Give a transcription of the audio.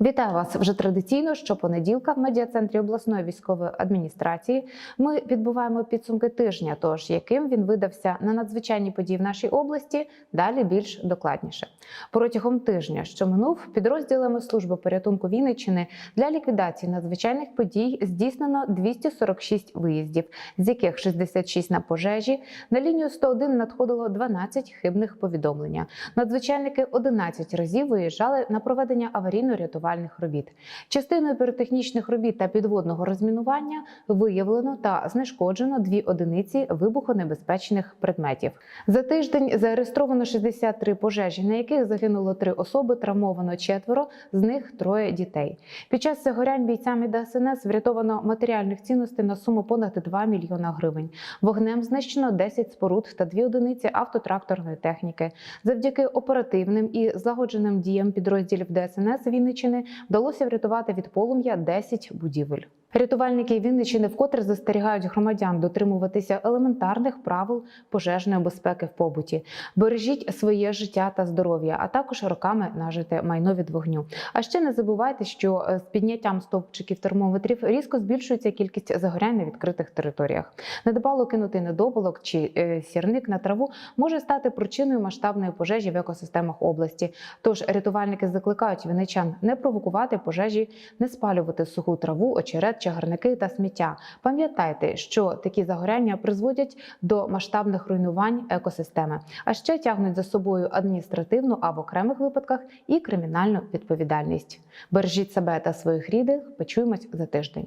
Вітаю вас вже традиційно. Щопонеділка в медіа-центрі обласної військової адміністрації ми підбуваємо підсумки тижня. Тож яким він видався на надзвичайні події в нашій області, далі більш докладніше. Протягом тижня, що минув, підрозділами служби порятунку Вінниччини для ліквідації надзвичайних подій здійснено 246 виїздів, з яких 66 на пожежі. На лінію 101 надходило 12 хибних повідомлення. Надзвичайники 11 разів виїжджали на проведення аварійно-рятувальних робіт. Частиною піротехнічних робіт та підводного розмінування виявлено та знешкоджено дві одиниці вибухонебезпечних предметів. За тиждень зареєстровано 63 пожежі, на яких загинуло три особи, травмовано четверо, з них троє дітей. Під час загорянь бійцями ДСНС врятовано матеріальних цінностей на суму понад 2 мільйона гривень. Вогнем знищено 10 споруд та дві одиниці автотракторної техніки. Завдяки оперативним і злагодженим діям підрозділів ДСНС Вінниччини вдалося врятувати від полум'я 10 будівель. Рятувальники Вінниччини вкотре застерігають громадян дотримуватися елементарних правил пожежної безпеки в побуті. Бережіть своє життя та здоров'я, а також роками нажите майно від вогню. А ще не забувайте, що е, з підняттям стовпчиків термометрів різко збільшується кількість загорянь на відкритих територіях. Недбало кинутий недопалок чи е, сірник на траву може стати причиною масштабної пожежі в екосистемах області. Тож рятувальники закликають вінничан не провокувати пожежі, не спалювати суху траву, очерет, чагарники та сміття. Пам'ятайте, що такі загоряння призводять до масштабних руйнувань екосистеми, а ще тягнуть за собою адміністративну а в окремих випадках і кримінальну відповідальність. Бережіть себе та своїх рідних. Почуємось за тиждень.